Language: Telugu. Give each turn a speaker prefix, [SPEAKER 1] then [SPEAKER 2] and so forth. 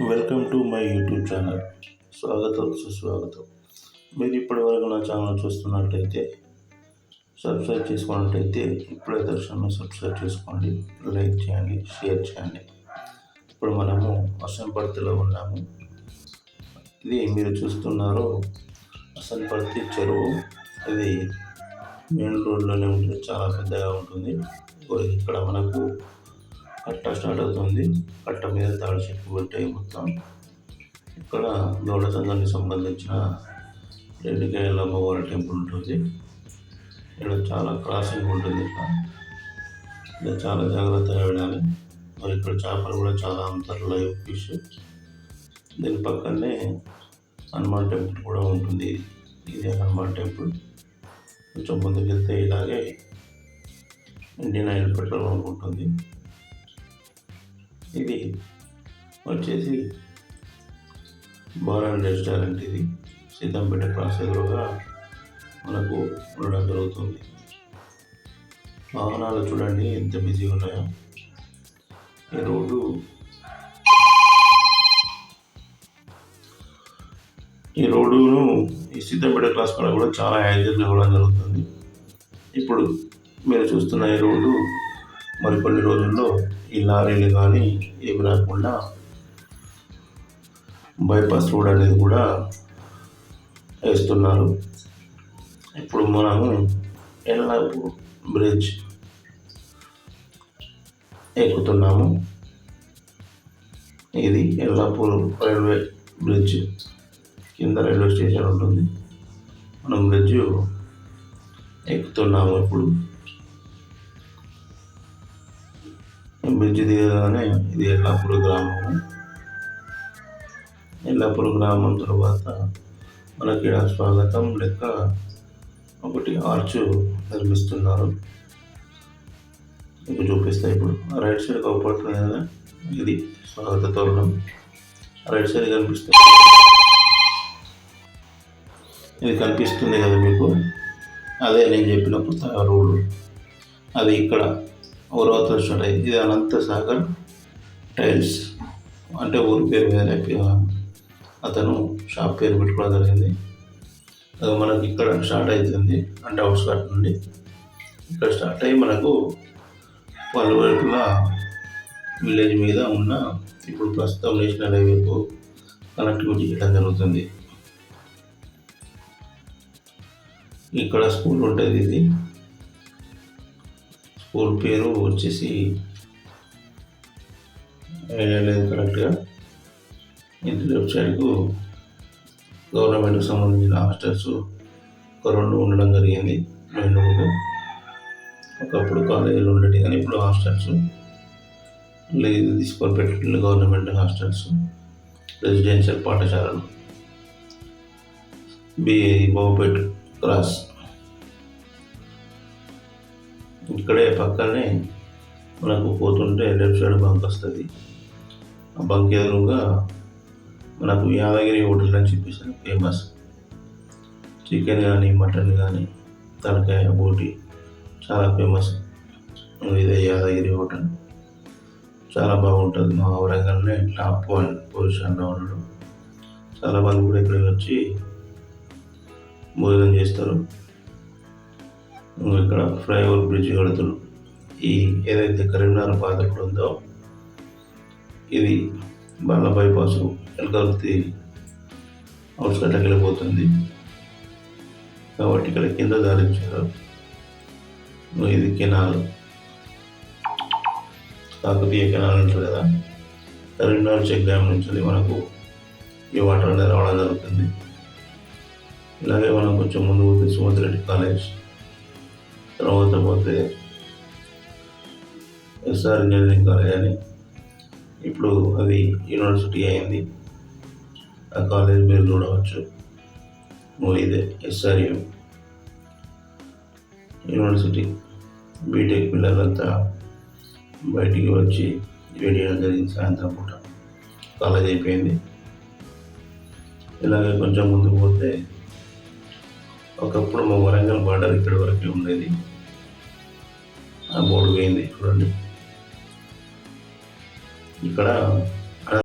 [SPEAKER 1] Welcome to my YouTube channel. స్వాగతం సుస్వాగతం. మీరు ఇప్పటివరకు నా ఛానల్ చూస్తున్నట్టయితే సబ్స్క్రైబ్ చేసుకున్నట్టయితే ఇప్పుడే దర్శనం సబ్స్క్రైబ్ చేసుకోండి లైక్ చేయండి షేర్ చేయండి. ఇప్పుడు మనము అసంపర్తిలో ఉన్నాము. ఇది మీరు చూస్తున్నారు అసంపర్తి చెరువు. ఇది మెయిన్ రోడ్లోనే ఉంటుంది చాలా పెద్దగా ఉంటుంది. ఇక్కడ మనకు కట్ట స్టార్ట్ అవుతుంది. కట్ట మీద తాడు చెట్లు ఉంటాయి మొత్తం. ఇక్కడ గౌడ సంబంధించిన రెడ్డికాయల అమ్మవారి టెంపుల్ ఉంటుంది. ఇక్కడ చాలా క్రాసింగ్ ఉంటుంది ఇక్కడ. చాలా జాగ్రత్తగా వెళ్ళాలి. మరి ఇక్కడ చేపలు కూడా చాలా అమ్ముతారు లైవ్ ఫిష్ దీని పక్కనే హనుమాన్ టెంపుల్ కూడా ఉంటుంది. ఇదే హనుమాన్ టెంపుల్. కొంచెం ముందుకు వెళ్తే ఇలాగే ఇండియన్ ఆయిల్ పెట్రోల్ బంక్ ఉంటుంది. ఇది వచ్చేసి బారాన్ రెస్టారెంట్ ఇది. సీతంపేట క్రాస్ ఎదురుగా మనకు ఉండడం జరుగుతుంది. వాహనాలు చూడండి ఎంత బిజీగా ఉన్నాయో. ఈ రోడ్డు ఈ రోడ్డును ఈ సిద్ధపేట క్రాస్ కూడా కూడా చాలా యాక్సిడెంట్లు ఇవ్వడం జరుగుతుంది. ఇప్పుడు మీరు చూస్తున్న ఈ రోడ్డు మరికొన్ని రోజుల్లో ఈ లారీలు కానీ ఏమి రాకుండా బైపాస్ రోడ్ అనేది కూడా వేస్తున్నారు. ఇప్పుడు మనము ఎల్లాపూర్ బ్రిడ్జ్ ఎక్కుతున్నాము. ఇది ఎల్లాపూర్ రైల్వే బ్రిడ్జ్ కింద రైల్వే స్టేషన్ ఉంటుంది. మనం బ్రిడ్జ్ ఎక్కుతున్నాము ఇప్పుడు. బ్రిడ్జి దిగగానే ఇది ఎల్లాపూర్ గ్రామము. ఎల్లాపూర్ గ్రామం తర్వాత మనకి స్వాగతం లెక్క ఒకటి ఆర్చు నిర్మిస్తున్నారు. మీకు చూపిస్తా ఇప్పుడు. రైట్ సైడ్ కవపడుతుంది కదా? ఇది స్వాగత తోరణం. రైట్ సైడ్ కనిపిస్తుంది. ఇది కనిపిస్తుంది కదా మీకు? అదే నేను చెప్పినప్పుడు రోడ్డు అది ఇక్కడ. ఊరవతల స్టార్ట్ ఇది అనంత సాగర్ టైల్స్. అంటే ఊరి పేరు వేరే అతను షాప్ పేరు పెట్టుకోవడం జరిగింది. అది మనకి ఇక్కడ స్టార్ట్ అవుతుంది అంటే అవుట్స్కట్ నుండి. ఇక్కడ స్టార్ట్ అయ్యి మనకు పలు వైపులా విలేజ్ మీద ఉన్న ఇప్పుడు ప్రస్తుతం నేషనల్ హైవేకు కనెక్టివిటీ చేయడం జరుగుతుంది. ఇక్కడ స్కూల్ ఉంటుంది ఇది. స్కూల్ పేరు వచ్చేసి లేదు కరెక్ట్గా. ఇంటి లెఫ్ట్ సైడ్కు గవర్నమెంట్కి సంబంధించిన హాస్టల్స్ ఒక రెండు ఉండడం జరిగింది. రెండు ఒకప్పుడు కాలేజీలు ఉండేవి కానీ ఇప్పుడు హాస్టల్స్ లేదు. తీసుకొని పెట్టిన గవర్నమెంట్ హాస్టల్స్. రెసిడెన్షియల్ పాఠశాలలు. B Babupet cross. ఇక్కడే పక్కనే మనకు పోతుంటే లెఫ్ట్ సైడ్ బంక్ వస్తుంది. ఆ బంక్ ఎదురుగా మనకు యాదగిరి హోటల్ అని చెప్పేసాను ఫేమస్. చికెన్ కానీ మటన్ కానీ తలకాయ బోటి చాలా ఫేమస్. ఇదే యాదగిరి హోటల్. చాలా బాగుంటుంది. మా వరంగల్నే టాప్ వన్ పొజిషన్లో ఉండడం. చాలా మంది కూడా ఇక్కడికి వచ్చి భోజనం చేస్తారు. ఇక్కడ ఫ్లైఓవర్ బ్రిడ్జ్ కడుతున్నాం ఈ ఏదైతే కరీంనగర్ పాత్ర ఉందో ఇది బాల బైపాస్ ఎలకర్తి అవుట్స్కట్లకి వెళ్ళిపోతుంది. కాబట్టి ఇక్కడ కింద దారించారు ఇది కెనాల్. కాకతీయ కెనాల్ అంటారు కదా కరీంనగర్ చెక్ డ్యామ్ నుంచి మనకు ఈ వాటర్ అనేది రావడం జరుగుతుంది. ఇలాగే మనం కొంచెం ముందు పోతే సుమతిరెడ్డి కాలేజ్. తర్వాత పోతే ఎస్ఆర్ ఇంజనీరింగ్ కాలేజ్ అని. ఇప్పుడు అది యూనివర్సిటీ అయింది. ఆ కాలేజ్ మీరు చూడవచ్చు. ఇదే ఎస్ఆర్యు యూనివర్సిటీ బీటెక్ పిల్లలంతా బయటికి వచ్చి వేడియడం జరిగింది సాయంత్రం పూట. కాలేజ్ అయిపోయింది. ఇలాగే కొంచెం ముందుకు పోతే ఒకప్పుడు మా వరంగల్ బార్డర్ ఇక్కడి వరకే ఉండేది. బోర్డు పోయింది. చూడండి. ఇక్కడ